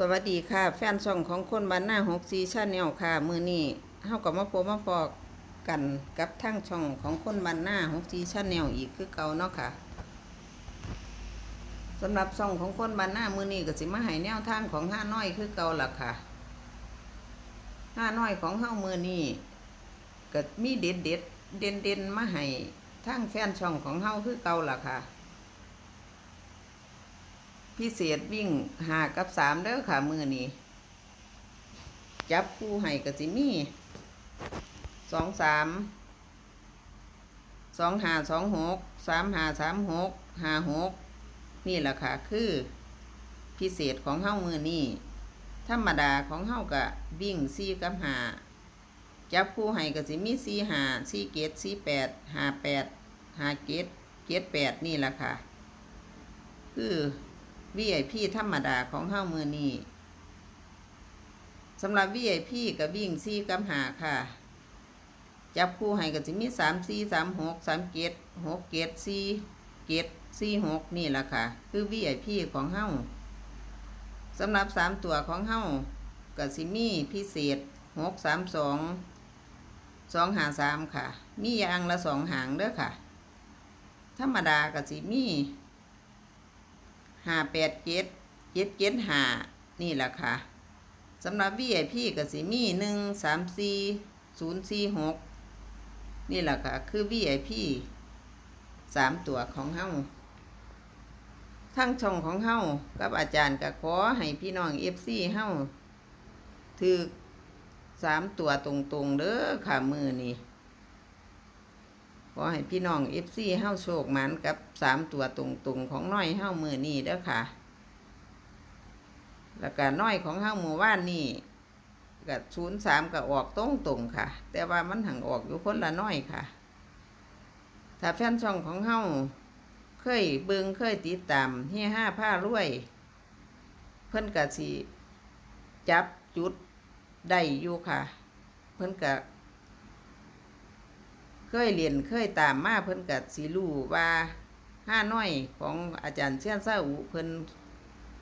สวัสดีค่ะ แฟนช่องของคนบ้านหน้าหกซีชาแนลค่ะ มือนี้เฮากับมาพบมาพอกันกับทั้งช่องของคนบ้านหน้าหกซีชาแนลอีกคือเก่าเนาะค่ะสำหรับช่องของคนบ้านหน้ามือนี้ก็สิมาให้แนวทางของห้าน้อยคือเก่าล่ะค่ะห้าน้อยของเฮามือนี้ก็มีเด็ดเด็ดเด่นเด่นมาให้ทั้งแฟนช่องของเฮาคือเก่าล่ะค่ะ พิเศษวิ่งหากับสามเด้อค่ะมือนี้ จับคู่ให้กับสิมีสองสามสองหาสองหกสามหาสามหกหาหกนี่แหละค่ะ คือพิเศษของเฮ้ามือนี้ธรรมดาของเฮ้ากะวิ่งสี่กับหาจับคู่ให้กับสิมีสี่หาสี่เกตสี่แปดหาแปดหาเกตเกตแปดนี่แหละค่ะ คือ VIP ธรรมดาของเฮ้ามือนี้สำหรับ VIP กับวิ่งซี่กับหาค่ะ จับคู่ให้ก็จะมีสามสี่สามหกสามเกตหกเกตสี่เกตสี่หกนี่แหละค่ะ คือ VIP ของเฮ้าสำหรับสามตัวของเฮ้าก็สิมี่พิเศษหกสามสองสองหาสามค่ะ มียางละสองหางเด้อค่ะ ธรรมดาก็สิมี่ ห้าแปดเจ็ดเจ็ดเจ็ดห้านี่แหละค่ะสำหรับ VIP ก็สิมีหนึ่งสามสี่ศูนย์สี่หกนี่แหละค่ะ คือ VIP สามตัวของเฮาทั้งช่องของเฮากับอาจารย์ก็ขอให้พี่น้องเอฟซีเฮาถือสามตัวตรงๆเด้อค่ะมือนี้ข อให้พี่น้องเอฟซีเฮ้าโชคหมันกับสามตัวตรงๆของน้อยเฮ้ามือนี่เด้อค่ะ แล้วก็น้อยของเฮ้ามือว่านนี่กับศูนย์สามก็ออกตรงตรงๆค่ะ แต่ว่ามันหังออกอยู่คนละน้อยค่ะ ถ้าแฟนช่องของเฮ้าเคยเบิงเคยติดตามเฮียห้าผ้ารวย เพิ่นกะสิจับจุดได้อยู่ค่ะ เพิ่นกะ เคยเรียนเคยตามมาเพิ่นกัดสีรู้ว่าห้าน้อยของอาจารย์เชียนซาอุเพิ่น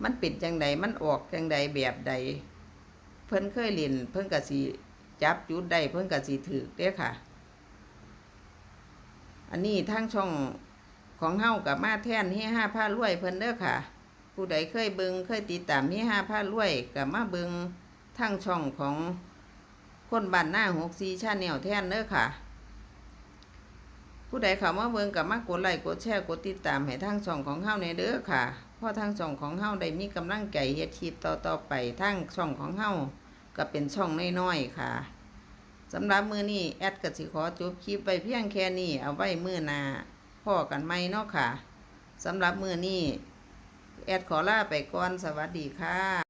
มันป็นจังใดมันออกจังใดแบบใด เพิ่นเคยเรียนเพิ่นกัดสีจับจุดได้เพิ่นกัดสีถือเด้อค่ะ อันนี้ทั้งช่องของเฮากับมาแท่นให้ห้าผ้ารวยเพิ่นเด้อค่ะ ผู้ใดเคยเบิงเคยติดตามให้ห้าผ้ารวยกับมาเบิงทั้งช่องของคนบ้านหน้าหกซีชาแนลแท่นเด้อค่ะ ผู้ใดเข้ามาเบิ่งกับมากกดไลค์กดแชร์กดติดตามให้ทางช่องของเฮาในเด้อค่ะเพราะทางช่องของเฮาได้มีกำลังใจเฮ็ดคลิปต่อๆไปทางช่องของเฮาก็เป็นช่องน้อยๆค่ะสำหรับมือนี้แอดกสิขอจบคลิปไว้เพียงแค่นี้เอาไว้มือหน้าพ่อกันใหม่เนาะค่ะสำหรับมือนี้แอดขอลาไปก่อนสวัสดีค่ะ